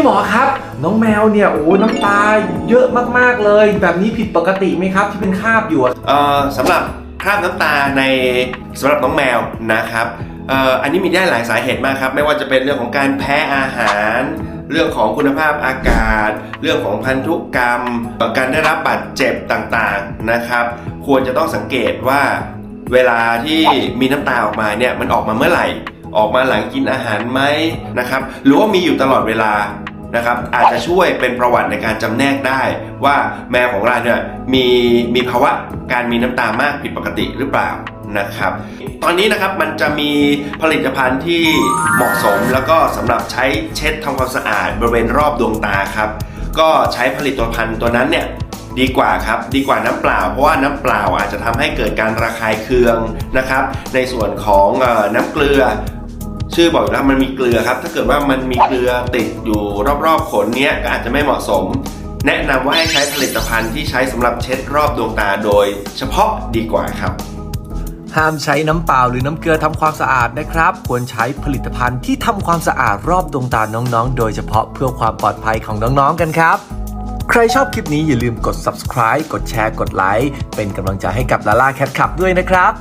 พี่หมอครับ น้องแมวเนี่ยโอ้น้ำตาเยอะมากๆเลย แบบนี้ผิดปกติไหมครับ ที่เป็นคราบอยู่อะเอ่อสำหรับคราบน้ำตาในสำหรับน้องแมวนะครับเอ่ออันนี้มีได้หลายสาเหตุมากครับ ไม่ว่าจะเป็นเรื่องของการแพ้อาหาร เรื่องของคุณภาพอากาศ เรื่องของพันธุกรรม การได้รับบาดเจ็บต่างๆนะครับ ควรจะต้องสังเกตว่าเวลาที่มีน้ำตาออกมาเนี่ยมันออกมาเมื่อไหร่ ออกมาหลังกินอาหารไหมนะครับ หรือว่ามีอยู่ตลอดเวลา นะครับอาจจะช่วยเป็นประวัติในการจำแนกได้ว่าแมวของเราเนี่ยมีมีภาวะการมีน้ำตามากผิดปกติหรือเปล่านะครับ ตอนนี้นะครับมันจะมีผลิตภัณฑ์ที่เหมาะสมแล้วก็สำหรับใช้เช็ดทำความสะอาดบริเวณรอบดวงตาครับ ก็ใช้ผลิตภัณฑ์ตัวนั้นเนี่ยดีกว่าครับ ดีกว่าน้ำเปล่า เพราะว่าน้ำเปล่าอาจจะทำให้เกิดการระคายเคืองนะครับ ในส่วนของน้ำเกลือ ชื่อบอกอยู่แล้วมันมีเกลือครับ ถ้าเกิดว่ามันมีเกลือติดอยู่รอบๆขนเนี้ยก็อาจจะไม่เหมาะสม แนะนำว่าให้ใช้ผลิตภัณฑ์ที่ใช้สำหรับเช็ดรอบดวงตาโดย เฉพาะดีกว่าครับ ห้ามใช้น้ำเปล่าหรือน้ำเกลือทำความสะอาดนะครับ ควรใช้ผลิตภัณฑ์ที่ทำความสะอาดรอบดวงตาน้องๆ โดยเฉพาะเพื่อความปลอดภัยของน้องๆกันครับ ใครชอบคลิปนี้อย่าลืมกด subscribe กดแชร์ กดไลค์เป็นกำลังใจให้กับลาล่าแคทขับด้วยนะครับ